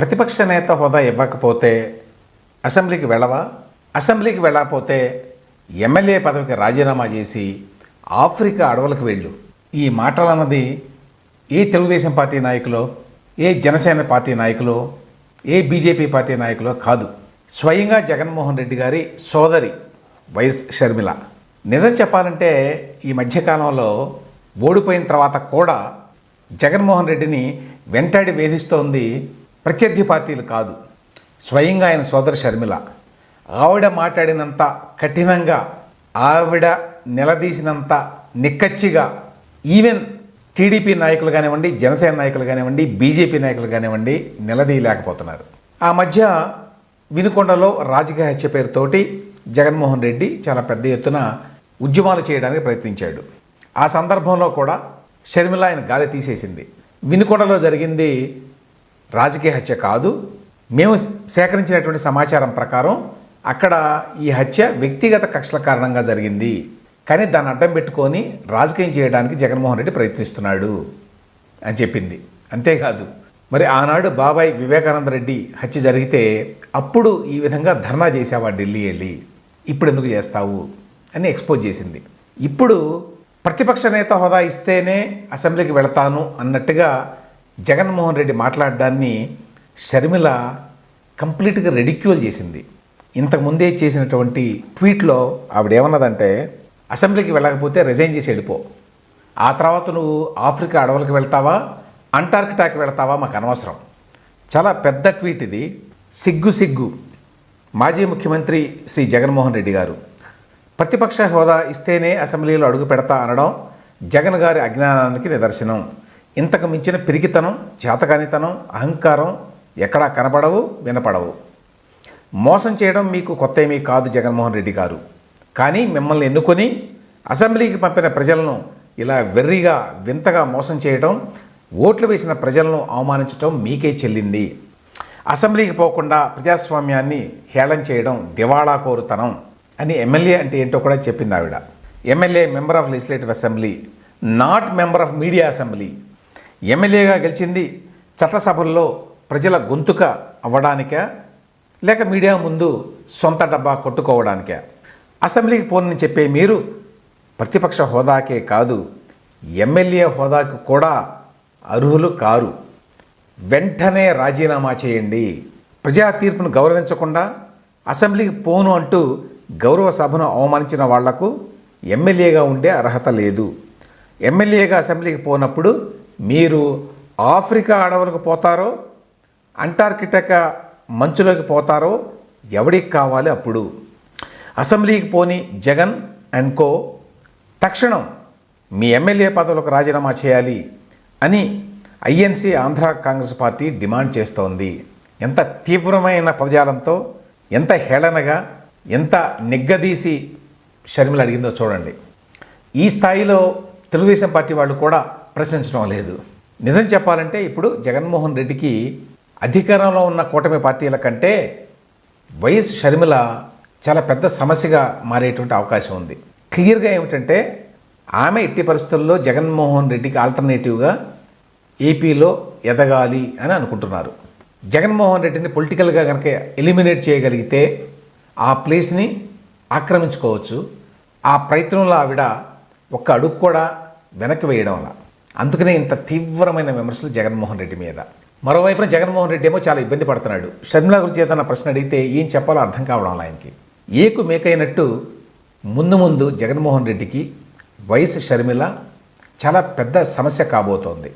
ప్రతిపక్ష నేత హోదా ఇవ్వకపోతే అసెంబ్లీకి వెళ్ళవా? అసెంబ్లీకి వెళ్ళకపోతే ఎమ్మెల్యే పదవికి రాజీనామా చేసి ఆఫ్రికా అడవులకు వెళ్ళు. ఈ మాటలు అన్నది ఏ తెలుగుదేశం పార్టీ నాయకులో ఏ జనసేన పార్టీ నాయకులో ఏ బీజేపీ పార్టీ నాయకులో కాదు. స్వయంగా జగన్మోహన్ రెడ్డి గారి సోదరి వైఎస్ షర్మిల. నిజం చెప్పాలంటే ఈ మధ్యకాలంలో ఓడిపోయిన తర్వాత కూడా జగన్మోహన్ రెడ్డిని వెంటాడి వేధిస్తోంది ప్రత్యర్థి పార్టీలు కాదు. స్వయంగా ఆయన సోదర షర్మిల. ఆవిడ మాట్లాడినంత కఠినంగా ఆవిడ నిలదీసినంత నిక్కచ్చిగా ఈవెన్ టీడీపీ నాయకులు కానివ్వండి జనసేన నాయకులు కానివ్వండి బీజేపీ నాయకులు కానివ్వండి నిలదీయలేకపోతున్నారు. ఆ మధ్య వినుకొండలో రాజకీయ హత్య పేరుతోటి జగన్మోహన్ రెడ్డి చాలా పెద్ద ఎత్తున ఉద్యమాలు చేయడానికి ప్రయత్నించాడు. ఆ సందర్భంలో కూడా షర్మిల ఆయన గాలి తీసేసింది. వినుకొండలో జరిగింది రాజకీయ హత్య కాదు. మేము సేకరించినటువంటి సమాచారం ప్రకారం అక్కడ ఈ హత్య వ్యక్తిగత కక్షల కారణంగా జరిగింది. కానీ దాన్ని అడ్డం పెట్టుకొని రాజకీయం చేయడానికి జగన్మోహన్ రెడ్డి ప్రయత్నిస్తున్నాడు అని చెప్పింది. అంతేకాదు మరి ఆనాడు బాబాయ్ వివేకానంద రెడ్డి హత్య జరిగితే అప్పుడు ఈ విధంగా ధర్నా చేసావా ఢిల్లీ వెళ్ళి? ఇప్పుడు ఎందుకు చేస్తావు? అని ఎక్స్పోజ్ చేసింది. ఇప్పుడు ప్రతిపక్ష నేత హోదా ఇస్తేనే అసెంబ్లీకి వెళతాను అన్నట్టుగా జగన్మోహన్ రెడ్డి మాట్లాడడాన్ని షర్మిల కంప్లీట్గా రెడిక్యూల్ చేసింది. ఇంతకుముందే చేసినటువంటి ట్వీట్లో ఆవిడేమన్నదంటే అసెంబ్లీకి వెళ్ళకపోతే రిజైన్ చేసి వెళ్ళిపో. ఆ తర్వాత నువ్వు ఆఫ్రికా అడవులకు వెళ్తావా అంటార్కిటాకి వెళ్తావా మాకు అనవసరం. చాలా పెద్ద ట్వీట్ ఇది. సిగ్గు సిగ్గు. మాజీ ముఖ్యమంత్రి శ్రీ జగన్మోహన్ రెడ్డి గారు. ప్రతిపక్ష హోదా ఇస్తేనే అసెంబ్లీలో అడుగు పెడతా అనడం జగన్ గారి అజ్ఞానానికి నిదర్శనం. ఇంతకు మించిన పిరికితనం చేతకానితనం అహంకారం ఎక్కడా కనపడవు వినపడవు. మోసం చేయడం మీకు కొత్త ఏమీ కాదు జగన్మోహన్ రెడ్డి గారు. కానీ మిమ్మల్ని ఎన్నుకొని అసెంబ్లీకి పంపిన ప్రజలను ఇలా వెర్రిగా వింతగా మోసం చేయడం ఓట్లు వేసిన ప్రజలను అవమానించడం మీకే చెల్లింది. అసెంబ్లీకి పోకుండా ప్రజాస్వామ్యాన్ని హేళం చేయడం దివాళా కోరుతనం అని ఎమ్మెల్యే అంటే ఏంటో కూడా చెప్పింది ఆవిడ. MLA member of legislative assembly not member of media assembly. ఎమ్మెల్యేగా గెలిచింది చట్టసభల్లో ప్రజల గొంతుక అవ్వడానికా? లేక మీడియా ముందు సొంత డబ్బా కొట్టుకోవడానికే? అసెంబ్లీకి పోనని చెప్పే మీరు ప్రతిపక్ష హోదాకే కాదు ఎమ్మెల్యే హోదాకు కూడా అర్హులు కారు. వెంటనే రాజీనామా చేయండి. ప్రజా తీర్పును గౌరవించకుండా అసెంబ్లీకి పోను అంటూ గౌరవ సభను అవమానించిన వాళ్ళకు ఎమ్మెల్యేగా ఉండే అర్హత లేదు. ఎమ్మెల్యేగా అసెంబ్లీకి పోనప్పుడు మీరు ఆఫ్రికా అడవులకు పోతారో అంటార్కిటికా మంచులోకి పోతారో ఎవడికి కావాలి అప్పుడు? అసెంబ్లీకి పోని జగన్ అండ్ కో తక్షణం మీ ఎమ్మెల్యే పదవులకు రాజీనామా చేయాలి అని INC Andhra Congress party demand చేస్తోంది. ఎంత తీవ్రమైన పదజాలంతో ఎంత హేళనగా ఎంత నిగ్గదీసి షర్మిల అడిగిందో చూడండి. ఈ స్థాయిలో తెలుగుదేశం పార్టీ వాళ్ళు కూడా ప్రశ్నించడం లేదు. నిజం చెప్పాలంటే ఇప్పుడు జగన్మోహన్ రెడ్డికి అధికారంలో ఉన్న కూటమి పార్టీల కంటే వైఎస్ షర్మిల చాలా పెద్ద సమస్యగా మారేటువంటి అవకాశం ఉంది. క్లియర్గా ఏమిటంటే ఆమె ఎట్టి పరిస్థితుల్లో జగన్మోహన్ రెడ్డికి ఆల్టర్నేటివ్గా ఏపీలో ఎదగాలి అని అనుకుంటున్నారు. జగన్మోహన్ రెడ్డిని పొలిటికల్గా కనుక ఎలిమినేట్ చేయగలిగితే ఆ ప్లేస్ని ఆక్రమించుకోవచ్చు. ఆ ప్రయత్నంలో ఆవిడ ఒక్క అడుగు కూడా వెనక్కి వేయడం అలా అందుకనే ఇంత తీవ్రమైన విమర్శలు జగన్మోహన్ రెడ్డి మీద. మరోవైపున జగన్మోహన్ రెడ్డి ఏమో చాలా ఇబ్బంది పడుతున్నాడు. షర్మిల గురించి ఏదైనా ప్రశ్న అడిగితే ఏం చెప్పాలో అర్థం కావడం ఆయనకి. ఏకు మేకైనట్టు ముందు ముందు జగన్మోహన్ రెడ్డికి వయసు షర్మిల చాలా పెద్ద సమస్య కాబోతోంది.